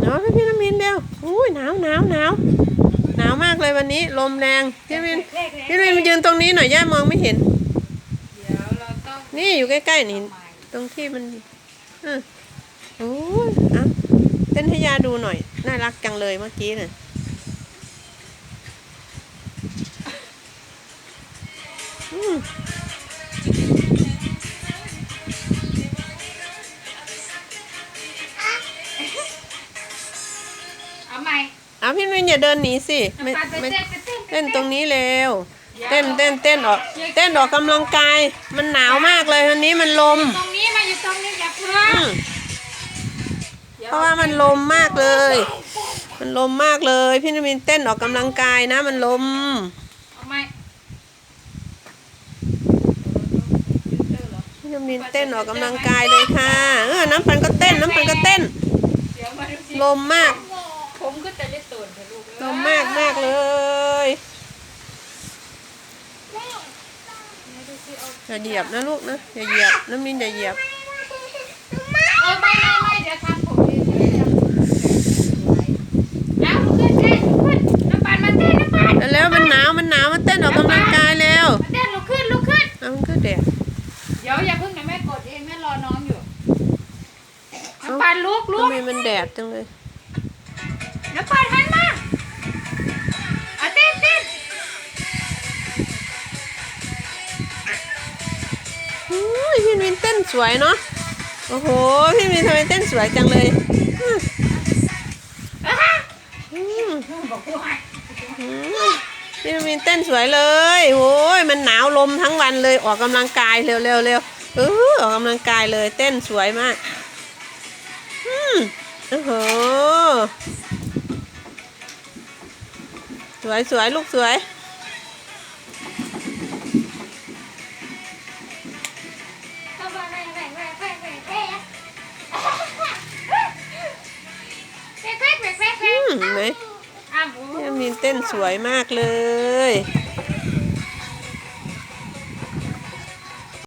เนาะพี่น้ำมินเร็วอุ้ยหนาวหนาวหนาวหนาวมากเลยวันนี้ ลมแรงพี่น้ำมินพี่น้ำมินมายืนตรงนี้หน่อยย่ามองไม่เห็นเดี๋ยวเราต้องนี่อยู่ใกล้ๆนี่ตรงที่มันเออโอ้ยอะเต้นให้ยาดูหน่อย น่ารักจังเลยเมื่อกี้น่ะอืม เอาใหม่เอาพี่มินอย่าเดินหนีสิไม่ปัดไปไม่เต้นไปเต้นเต้นตรงนี้เร็ว เต้นเต้นเต้นออกเต้นออกกำลังกาย มันหนาวมากเลยวันนี้มันลมตรงนี้มาอยู่ตรงนี้อย่าเพิ่อืงมเพราะว่ามันลมมากเลย มันลมมากเลย พี่นมินเต้นออกกำลังกายนะ มันลม เอาใหม่พี่นมินเต้นออกกำลังกายเลยค่ะ เออน้ำปันก็เต้น น้ำปันก็เต้น เดี๋ยวมาดูสิลมมากผมก็จะได้ตู นค่ะลูกลมมากมากเลยอย่าเหยียบนะลูกนะอย่าเหยียบน้ำมินอย่าเหยียบเออไม่ไม่ไม่เดี๋ยวทำผมเฉยๆเอาลุกขึ้นเต้นลุกขึ้นน้ำปานมาเต้นน้ำปานแล้วมันหนาวมันหนาวมาเต้นออกกำลังกายแล้วมาเต้นลุกขึ้นลุกขึ้นเอามันก็แดดเดี๋ยวอย่าเพิ่งนะแม่กดเองแม่รอน้องอยู่น้ำปานลุกลุกทำไมมันแดดจังเลยน้ำปานหัน พี่มินเต้นสวยเนาะ โอ้โห พี่มินทำไมเต้นสวยจังเลยอืมอะฮะอืมบอกว่าอืมพี่มินเต้นสวยเลย โอ้ย มันหนาวลมทั้งวันเลย ออกกำลังกายเร็วเร็วเร็วเออออกกำลังกายเลย เต้นสวยมาก อืมโอ้โห สวยสวยลูกสวย เห็นไหมอ้าวพี่มินเต้นสวยมากเลย